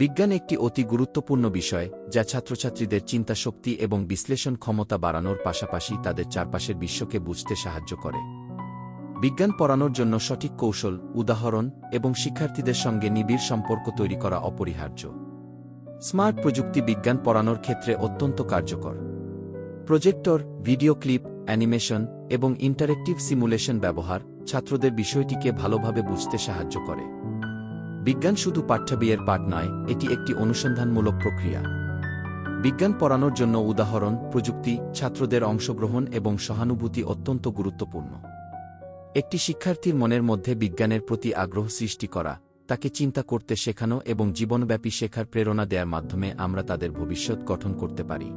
বিজ্ঞান একটি অতি গুরুত্বপূর্ণ বিষয়, যা ছাত্রছাত্রীদের চিন্তাশক্তি এবং বিশ্লেষণ ক্ষমতা বাড়ানোর পাশাপাশি তাদের চারপাশের বিশ্বকে বুঝতে সাহায্য করে। বিজ্ঞান পড়ানোর জন্য সঠিক কৌশল, উদাহরণ এবং শিক্ষার্থীদের সঙ্গে নিবিড় সম্পর্ক তৈরি করা অপরিহার্য। স্মার্ট প্রযুক্তি বিজ্ঞান পড়ানোর ক্ষেত্রে অত্যন্ত কার্যকর। প্রজেক্টর, ভিডিও ক্লিপ, অ্যানিমেশন এবং ইন্টারেক্টিভ সিমুলেশন ব্যবহার ছাত্রদের বিষয়টিকে ভালোভাবে বুঝতে সাহায্য করে। বিজ্ঞান শুধু পাঠ্যবইয়ের পাঠ নয়, এটি একটি অনুসন্ধানমূলক প্রক্রিয়া। বিজ্ঞান পড়ানোর জন্য উদাহরণ, প্রযুক্তি, ছাত্রদের অংশগ্রহণ এবং সহানুভূতি অত্যন্ত গুরুত্বপূর্ণ। একটি শিক্ষার্থীর মনের মধ্যে বিজ্ঞানের প্রতি আগ্রহ সৃষ্টি করা, তাকে চিন্তা করতে শেখানো এবং জীবনব্যাপী শেখার প্রেরণা দেওয়ার মাধ্যমে আমরা তাদের ভবিষ্যৎ গঠন করতে পারি।